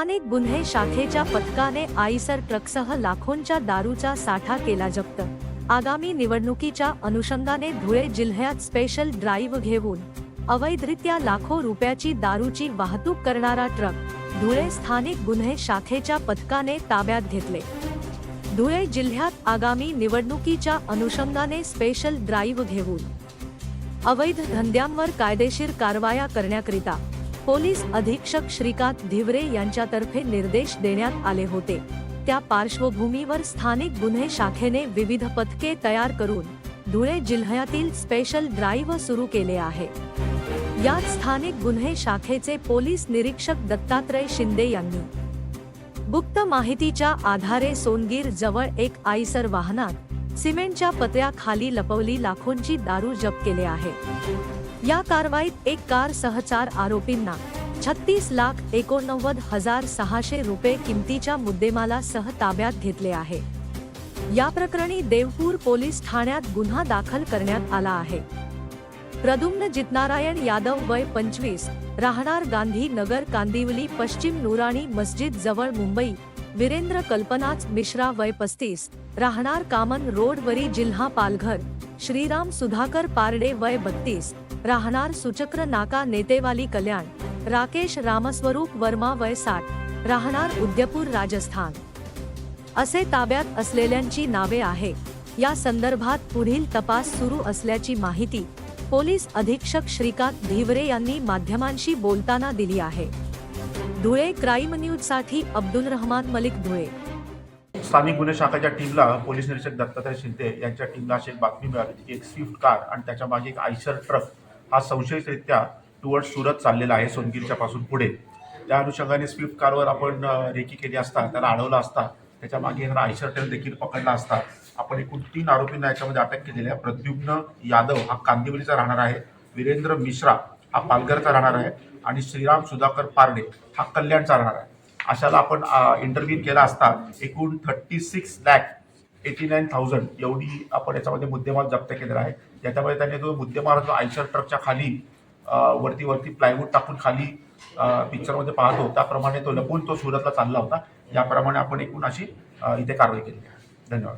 स्थानिक गुन्हे शाखेच्या पथकाने आईसर ट्रकसह लाखोंच्या दारूचा साठा केला जप्त. आगामी निवडणुकीच्या अनुषंगाने धुळे जिल्ह्यात स्पेशल ड्राईव्ह घेऊन अवैधरित्या लाखो रुपयाची दारूची वाहतूक करणारा ट्रक धुळे स्थानिक गुन्हे शाखेच्या पथकाने ताब्यात घेतले. धुळे जिल्ह्यात आगामी निवडणुकीच्या अनुषंगाने स्पेशल ड्राईव्ह घेऊन अवैध धंद्यांवर कायदेशीर कारवाया करण्याकरिता पोलीस अधीक्षक श्रीकांत धिवरे यांच्यातर्फे निर्देश देण्यात आले होते. त्या पार्श्वभूमीवर स्थानिक गुन्हे शाखेने विविध पथके तयार करून धुळे जिल्ह्यातील स्पेशल ड्राईव्ह सुरू केले आहे. यात स्थानिक गुन्हे शाखेचे पोलीस निरीक्षक दत्तात्रय शिंदे यांनी. गुप्त माहितीच्या आधारे सोनगीर जवळ एक आईसर वाहनात सिमेंटच्या पत्र्याखाली लपवली लाखोंची दारू जप्त केले आहे. या कारवाईत एक कार सह चार आरोपींना छत्तीस लाख एकोणनव्वद हजार सहाशे रुपये किमतीच्या मुद्देमालासह ताब्यात घेतले आहे. या प्रकरणी देवपूर पोलीस ठाण्यात गुन्हा दाखल करण्यात आला आहे. प्रदुम्न जितनारायण यादव वय पंचवीस राहणार गांधी नगर कांदिवली पश्चिम नुराणी मस्जिद जवळ मुंबई वीरेंद्र कल्पनाच मिश्रा वय पस्तीस राहणार कामन रोडवरी जिल्हा पालघर श्रीराम सुधाकर पारडे वय बत्तीस राहणार सुचक्र नाका नेतेवाली कल्याण राकेश रामस्वरूप वर्मा वय साठ राहणार उद्यपूर राजस्थान. असे ताब्यात असलेल्यांची नावे आहे या संदर्भात पुढील तपास सुरू असल्याची माहिती पोलीस अधीक्षक श्रीकांत धिवरे यांनी माध्यमांशी बोलताना दिली आहे. धुळे क्राईम न्यूजसाठी अब्दुल रहमान मलिक धुळे. स्थानिक गुन्हे शाखेच्या टीमला पोलीस निरीक्षक दत्तात्रय शिंदे यांच्या टीमला अशी एक बातमी मिळाली की एक स्विफ्ट कार आणि त्याच्यामागे एक आयशर ट्रक हा संशयितरित्या टुवर्ड सुरत चाललेला आहे सोनगिरीच्या पासून पुढे. त्या अनुषंगाने स्विफ्ट कारवर आपण रेकी केली असता त्याला अडवला असता त्याच्यामागे येणारा आयशर ट्रक देखील पकडला असता. आपण एकूण तीन आरोपींना याच्यामध्ये अटक केलेली आहे. प्रद्युम्न यादव हा कांदिवलीचा राहणार आहे. वीरेंद्र मिश्रा हा पालघरचा राहणार आहे आणि श्रीराम सुधाकर पारडे हा कल्याणचा राहणार आहे. अशाला आपण इंटरव्ह्यू केला असता एकूण thirty six lakh eighty nine thousand एवढी आपण याच्यामध्ये मुद्देमाल जप्त केलेला आहे. याच्यामध्ये त्याने जो मुद्देमाल जो आयशर ट्रकच्या खाली वरती वरती प्लायवूड टाकून खाली पिक्चरमध्ये पाहतो त्याप्रमाणे तो लपून तो सुरतला चालला होता. याप्रमाणे आपण एकूण अशी इथे कारवाई केली आहे. धन्यवाद.